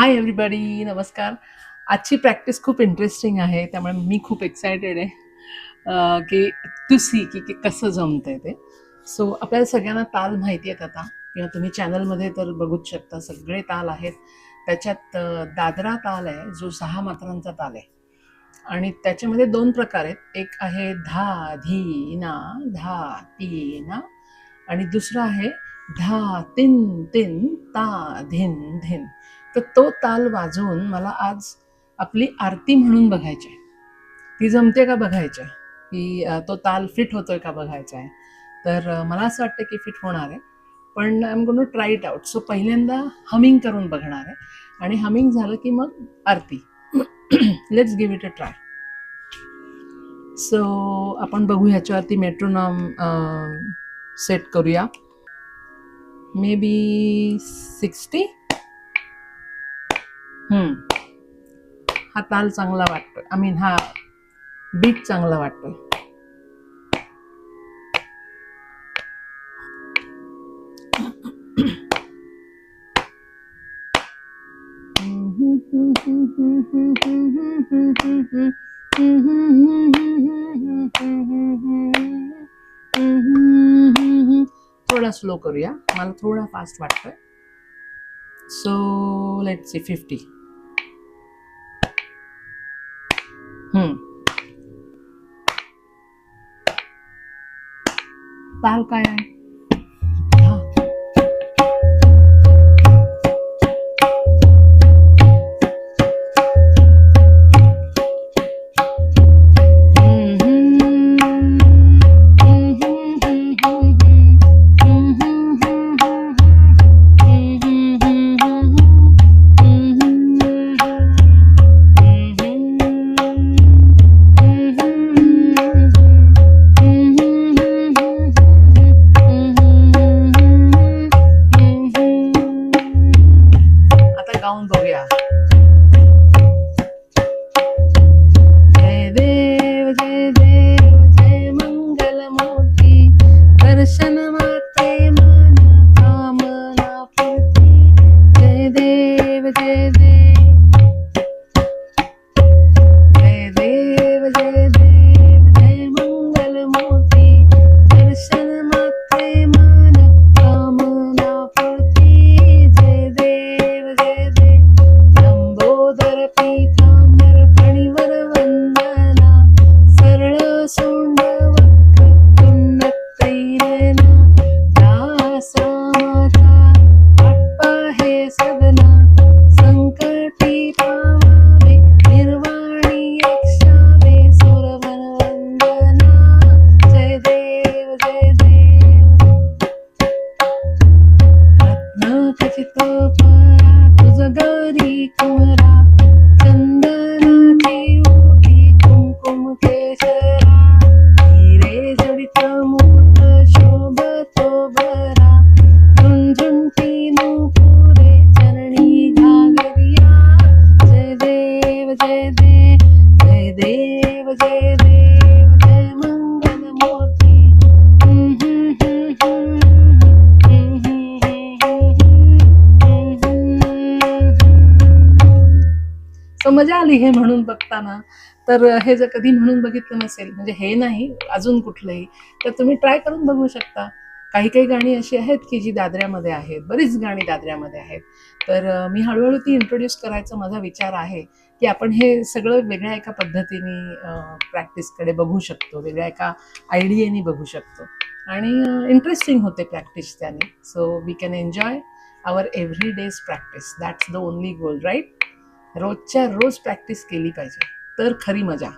Hi everybody नमस्कार. आजची practice खूप इंटरेस्टिंग आहे. त्यामुळे मी खूप एक्सायटेड आहे की टू सी की की कसं जमतंय ते. सो आपल्याला सगळ्यांना ताल माहिती आहेत आता. किंवा तुम्ही चॅनलमध्ये तर बघूच शकता. सगळे ताल आहेत. त्याच्यात दादरा ताल आहे जो सहा मात्रांचा ताल आहे. आणि त्याच्यामध्ये दोन प्रकार आहेत. एक आहे धा धी ना धा ती ना आणि दुसरा आहे धा तिन तिन ता धिन धिन. तर तो ताल वाजवून मला आज आपली आरती म्हणून बघायची आहे ती जमते का बघायची आहे की तो ताल फिट होतोय का बघायचा आहे तर मला असं वाटतं की फिट होणार आहे. पण I am gonna try it out so पहिल्यांदा हमिंग करून बघणार आहे. आणि हमिंग झालं की मग aarti. Let's give it a try so आपण बघू ह्याच्यावरती मेट्रोनॉम सेट करूया. मे बी सिक्स्टी हा ताल चांगला वाटतोय. आय मीन हा बीट चांगला वाटतोय. थोडा स्लो करूया. मला थोडा फास्ट वाटतोय. सो लेट सी फिफ्टी ताल काय आहे मजा आली हे म्हणून बघताना. तर हे जर कधी म्हणून बघितलं नसेल म्हणजे हे नाही अजून कुठलंही तर तुम्ही ट्राय करून बघू शकता. काही काही गाणी अशी आहेत की जी दादऱ्यामध्ये आहेत बरीच गाणी दादऱ्यामध्ये आहेत. तर मी हळूहळू ती इंट्रोड्यूस करायचा माझा विचार आहे की आपण हे सगळं वेगळ्या एका पद्धतीने प्रॅक्टिसकडे बघू शकतो वेगळ्या एका आयडियेने बघू शकतो. आणि इंटरेस्टिंग होते प्रॅक्टिस त्याने. So we can enjoy our every days practice that's the only goal right रोजच्या रोज प्रॅक्टिस केली पाहिजे तर खरी मजा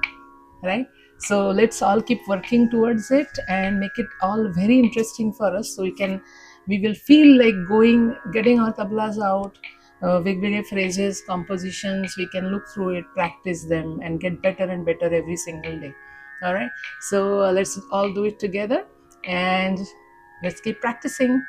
right so let's all keep working towards it and make it all very interesting for us so we can we will feel like going getting our tablas out वेगवेगळे phrases compositions we can look through it practice them and get better and better every single day right so let's all do it together and let's keep practicing